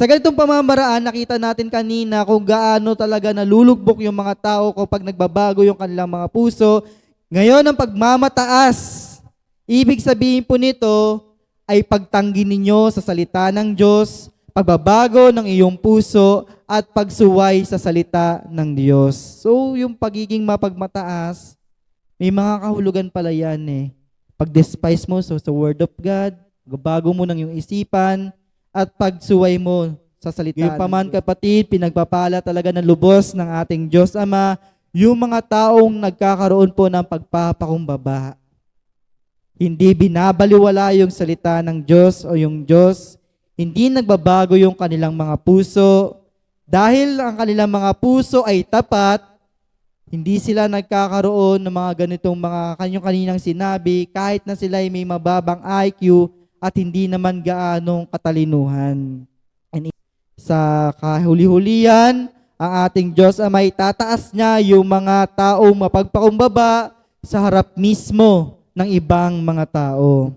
Sa ganitong pamamaraan, nakita natin kanina kung gaano talaga nalulugbok yung mga tao kapag nagbabago yung kanilang mga puso. Ngayon, ang pagmamataas, ibig sabihin po nito ay pagtanggi ninyo sa salita ng Diyos, pagbabago ng iyong puso, at pagsuway sa salita ng Diyos. So, yung pagiging mapagmataas, may mga kahulugan pala yan eh. Pag-despise mo so, sa Word of God, bago mo ng iyong isipan, at pagsuway mo sa salita. Yung paman kapatid, pinagpapala talaga ng lubos ng ating Diyos Ama, yung mga taong nagkakaroon po ng pagpapakumbaba. Hindi binabaliwala yung salita ng Diyos o yung Diyos. Hindi nagbabago yung kanilang mga puso. Dahil ang kanilang mga puso ay tapat, hindi sila nagkakaroon ng mga ganitong mga kanyang kaninang sinabi kahit na sila ay may mababang IQ at hindi naman gaanong katalinuhan. And sa kahuli-hulian, ang ating Diyos ay tataas niya yung mga taong mapagpakumbaba sa harap mismo ng ibang mga tao.